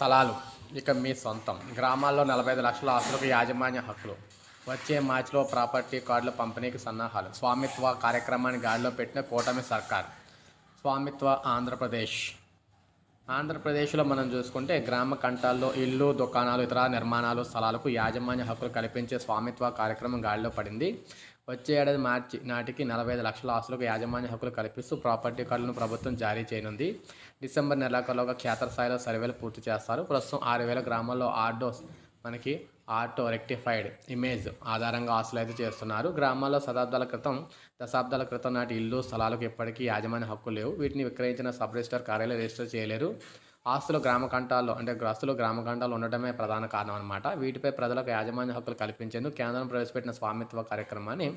స్థలాలు. ఇక మీ సొంతం. గ్రామాల్లో నలభై ఐదు లక్షల ఆస్తులకు యాజమాన్య హక్కులు. వచ్చే మార్చిలో ప్రాపర్టీ కార్డుల పంపిణీకి సన్నాహాలు. స్వామిత్వ కార్యక్రమాన్ని గాడిలో పెట్టిన కూటమి సర్కార్. స్వామిత్వ ఆంధ్రప్రదేశ్. ఆంధ్రప్రదేశ్లో మనం చూసుకుంటే గ్రామ కంటాల్లో ఇల్లు దుకాణాలు ఇతర నిర్మాణాలు స్థలాలకు యాజమాన్య హక్కులు కల్పించే స్వామిత్వ కార్యక్రమం గాడిలో పడింది. వచ్చే ఏడాది మార్చి నాటికి నలభై ఐదు లక్షల ఆస్తులకు యాజమాన్య హక్కులు కల్పిస్తూ ప్రాపర్టీ కార్డులను ప్రభుత్వం జారీ చేయనుంది. డిసెంబర్ నెలాఖరులోగా క్షేత్రస్థాయిలో సర్వేలు పూర్తి చేస్తారు. ప్రస్తుతం ఆరు వేల గ్రామాల్లో ఆర్డోస్ మనకి ఆటో రెక్టిఫైడ్ ఇమేజ్ ఆధారంగా ఆస్తులు అయితే చేస్తున్నారు. గ్రామాల్లో శతాబ్దాల క్రితం దశాబ్దాల క్రితం నాటి ఇల్లు స్థలాలకు ఇప్పటికీ యాజమాన్య హక్కు లేవు. వీటిని విక్రయించిన సబ్ రిజిస్టర్ కార్యాలయం రిజిస్టర్ చేయలేరు. ఆస్తులు గ్రామకంఠాల్లో అంటే గ్రస్తులు గ్రామ కంటాలు ఉండటమే ప్రధాన కారణం అనమాట వీటిపై ప్రజలకు యాజమాన్య హక్కులు కల్పించేందుకు కేంద్రం ప్రవేశపెట్టిన స్వామిత్వ కార్యక్రమాన్ని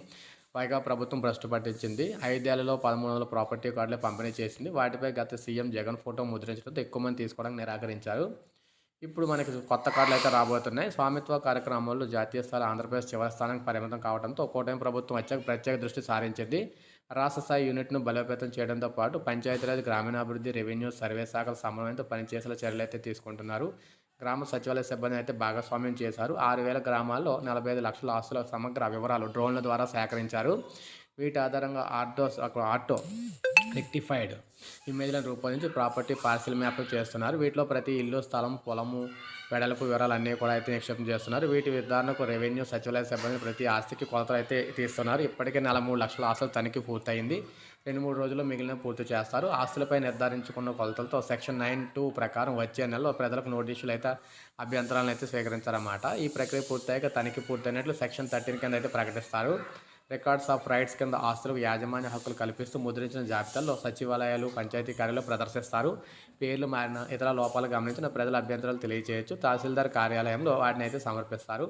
పైగా ప్రభుత్వం భ్రష్టు పట్టించింది. ఐదేళ్ళలో పదమూడు వందల ప్రాపర్టీ కార్డులు పంపిణీ చేసింది. వాటిపై గత సీఎం జగన్ ఫోటో ముద్రించడంతో ఎక్కువ మంది తీసుకోవడానికి నిరాకరించారు. ఇప్పుడు మనకి కొత్త కార్డులు అయితే రాబోతున్నాయి. స్వామిత్వ కార్యక్రమంలో జాతీయ స్థాయి ఆంధ్రప్రదేశ్ చివరి స్థానానికి పరిమితం కావడంతో కూటమి ప్రభుత్వం వచ్చాక ప్రత్యేక దృష్టి సారించింది. రాష్ట్ర స్థాయి యూనిట్ను బలోపేతం చేయడంతో పాటు పంచాయతీరాజ్ గ్రామీణాభివృద్ధి రెవెన్యూ సర్వే శాఖల సమన్వయంతో పనిచేసేలా చర్యలు అయితే తీసుకుంటున్నారు. గ్రామ సచివాలయ సిబ్బంది అయితే భాగస్వామ్యం చేశారు. ఆరు వేల గ్రామాల్లో నలభై ఐదు లక్షల ఆస్తుల సమగ్ర వివరాలు డ్రోన్ల ద్వారా సేకరించారు. వీటి ఆధారంగా ఆటో ఆటో రెక్టిఫైడ్. ఇమేజ్లను రూపొందించి ప్రాపర్టీ పార్సిల్ మ్యాప్లు చేస్తున్నారు. వీటిలో ప్రతి ఇల్లు స్థలం పొలము వెడలకు వివరాలు అన్నీ కూడా అయితే నిక్షేపం చేస్తున్నారు. వీటి నిర్ధారణకు రెవెన్యూ సచివాలయ సిబ్బంది ప్రతి ఆస్తికి కొలతలు అయితే తీస్తున్నారు. ఇప్పటికే నెల మూడు లక్షల ఆస్తులు తనిఖీ పూర్తయింది. రెండు మూడు రోజుల్లో మిగిలిన పూర్తి చేస్తారు. ఆస్తులపై నిర్ధారించుకున్న కొలతలతో సెక్షన్ నైన్ టూ ప్రకారం వచ్చే నెలలో ప్రజలకు నోటీసులు అయితే అభ్యంతరాలను అయితే స్వీకరించారన్నమాట. ఈ ప్రక్రియ పూర్తయ్యాక తనిఖీ పూర్తయినట్లు సెక్షన్ థర్టీన్ కింద అయితే ప్రకటిస్తారు. రికార్డ్స్ ఆఫ్ రైట్స్ కింద ఆస్తులకు యాజమాన్య హక్కులు కల్పిస్తూ ముద్రించిన జాబితాల్లో సచివాలయాలు పంచాయతీ కార్యాలయాలు ప్రదర్శిస్తారు. పేర్లు మారిన ఇతర లోపాలు గమనించిన ప్రజల అభ్యంతరాలు తెలియజేయచ్చు తహసీల్దార్ కార్యాలయంలో వాటిని అయితే సమర్పిస్తారు.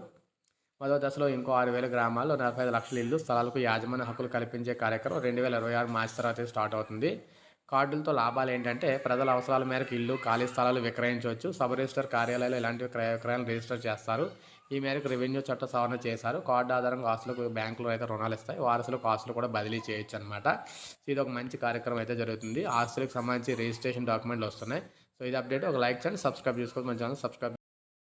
మొదటి దశలో ఇంకో ఆరు వేల గ్రామాల్లో నలభై ఐదు లక్షల ఇల్లు స్థలాలకు యాజమాన్య హక్కులు కల్పించే కార్యక్రమం రెండు వేల ఇరవై ఆరు మార్చి తర్వాత స్టార్ట్ అవుతుంది. కార్డులతో లాభాలు ఏంటంటే ప్రజల అవసరాల మేరకు ఇల్లు ఖాళీ స్థలాలు విక్రయించవచ్చు. సబ్ రిజిస్టర్ కార్యాలయాలు ఇలాంటి క్రయ విక్రయాలు రిజిస్టర్ చేస్తారు. ఈ మేరకు రెవెన్యూ చట్ట సవరణ చేశారు. కార్డు ఆధారంగా ఆస్తులకు బ్యాంకులు అయితే రుణాలు ఇస్తాయి. వారసులకు ఆస్తులు కూడా బదిలీ చేయొచ్చు అనమాట ఇది ఒక మంచి కార్యక్రమం అయితే జరుగుతుంది. ఆస్తులకు సంబంధించి రిజిస్ట్రేషన్ డాక్యుమెంట్లు వస్తున్నాయి. సో ఇది అప్డేట్. ఒక లైక్ చేయండి. సబ్స్క్రైబ్ చేసుకోవచ్చు మన ఛానల్ సబ్స్క్రైబ్